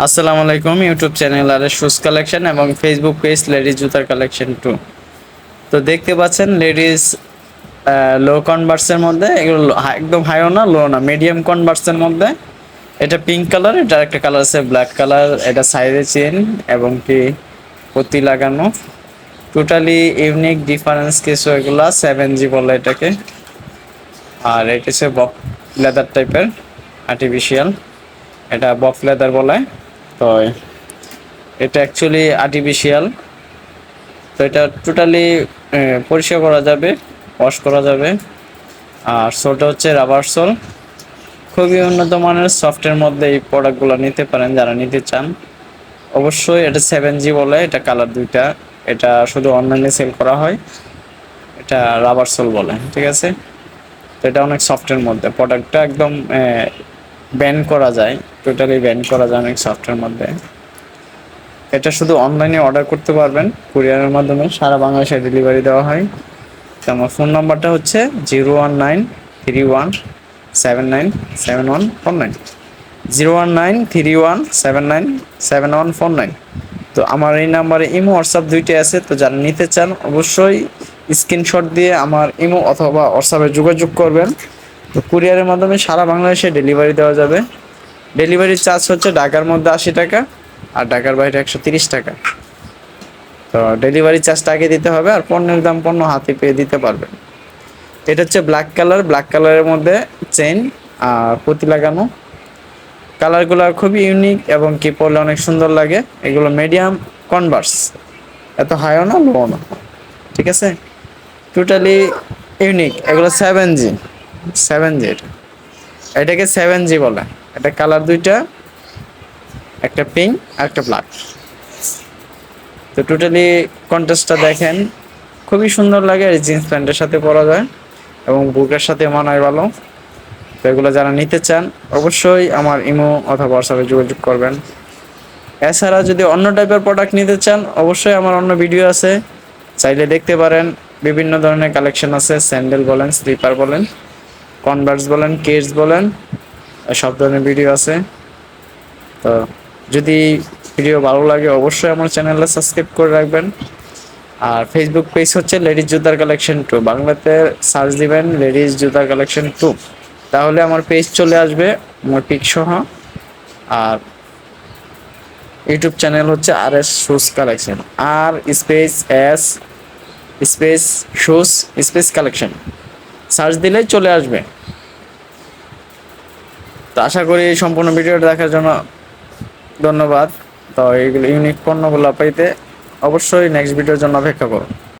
আসসালামু আলাইকুম YouTube channel R shoes collection এবং ফেসবুক পেজ লেডিস জুতার কালেকশন টু তো দেখতে পাচ্ছেন লেডিস লো কনভার্সের মধ্যে, এগুলো একদম হাইও না লো না মিডিয়াম কনভার্সের মধ্যে। এটা পিঙ্ক কালার এটা একটা কালার আছে ব্ল্যাক কালার এটা সাইডে চেন এবং কি পতি লাগানো। টোটালি ইউনিক ডিফারেন্স কিছু এগুলা সেভেন জি বলে এটাকে। আর এটা হচ্ছে বক লেদার টাইপের আর্টিফিশিয়াল এটা বফ লেদার বলে। তো এটা অ্যাকচুয়ালি আর্টিফিশিয়াল তো এটা টোটালি পরিষ্কার করা যাবে ওয়াশ করা যাবে। আর সোলটা হচ্ছে রাবার সোল খুবই উন্নত মানের সফটের মধ্যে এই প্রোডাক্টগুলো নিতে পারেন যারা নিতে চান। অবশ্যই এটা সেভেন জি বলে, এটা কালার দুইটা। এটা শুধু অনলাইনে সেল করা হয়। এটা রাবার সোল বলে, ঠিক আছে? তো এটা অনেক সফটের মধ্যে। প্রোডাক্টটা একদম ব্যান করা যায় টোটালি ব্যান করা যায় অনেক সফটের মধ্যে। এটা শুধু অনলাইনে অর্ডার করতে পারবেন কুরিয়ারের মাধ্যমে, সারা বাংলাদেশে ডেলিভারি দেওয়া হয়। তো আমার ফোন নাম্বারটা হচ্ছে zero one nine three one seven nine seven one four nine zero one nine three one seven nine seven one four nine তো আমার এই নাম্বারে ইমো হোয়াটসঅ্যাপ দুইটাই আছে, তো যারা নিতে চান, অবশ্যই স্ক্রিনশট দিয়ে আমার ইমো অথবা হোয়াটসঅ্যাপে যোগাযোগ করবেন। তো কুরিয়ারের মাধ্যমে সারা বাংলাদেশে ডেলিভারি দেওয়া যাবে। ডেলিভারি চার্জ হচ্ছে ঢাকার মধ্যে আশি টাকা আর ঢাকার বাইরে একশো তিরিশ টাকা। তো ডেলিভারি চার্জটা আগে দিতে হবে আর পণ্যের দাম পণ্য হাতে পেয়ে দিতে পারবেন। এটা হচ্ছে ব্ল্যাক কালার ব্ল্যাক কালারের মধ্যে চেন আর পুঁতি লাগানো। কালারগুলো খুবই ইউনিক এবং কি পরলে অনেক সুন্দর লাগে। এগুলো মিডিয়াম কনভার্স এত হাইও না লো না। ঠিক আছে? টোটালি ইউনিক এগুলো সেভেন জি সেভেন জি এটা। এটাকে সেভেন জি বলে। এটা কালার দুইটা, একটা পিঙ্ক আর একটা ব্ল্যাক তো টোটালি কন্ট্রাস্টটা দেখেন, খুবই সুন্দর লাগে আর জিন্স প্যান্টের সাথে পরা যায় এবং বুকের সাথে মানায় ভালো। তো এগুলো যারা নিতে চান, অবশ্যই আমার ইমো অথবা হোয়াটসঅ্যাপে যোগাযোগ করবেন। এছাড়া যদি অন্য টাইপের প্রোডাক্ট নিতে চান, অবশ্যই আমার অন্য ভিডিও আছে। চাইলে দেখতে পারেন, বিভিন্ন ধরনের কালেকশন আছে স্যান্ডেল বলেন স্লিপার বলেন। কনভার্স বলেন কেস বলেন সব ধরনের ভিডিও আছে। তো যদি ভিডিও ভালো লাগে, অবশ্যই আমার চ্যানেলটা সাবস্ক্রাইব করে রাখবেন। আর ফেসবুক পেজ হচ্ছে লেডিস জুতার কালেকশন টু বাংলাতে সার্চ দিবেন লেডিস জুতার কালেকশন টু তাহলে আমার পেজ চলে আসবে আমার পিক সহ। আর ইউটিউব চ্যানেল হচ্ছে R S shoes collection R space S space shoes space collection search দিলেই চলে আসবে। তো আশা করি এই সম্পূর্ণ ভিডিওটা দেখার জন্য ধন্যবাদ। তো এইগুলো ইউনিক পণ্যগুলো পাইতে অবশ্যই নেক্সট ভিডিওর জন্য অপেক্ষা করুন।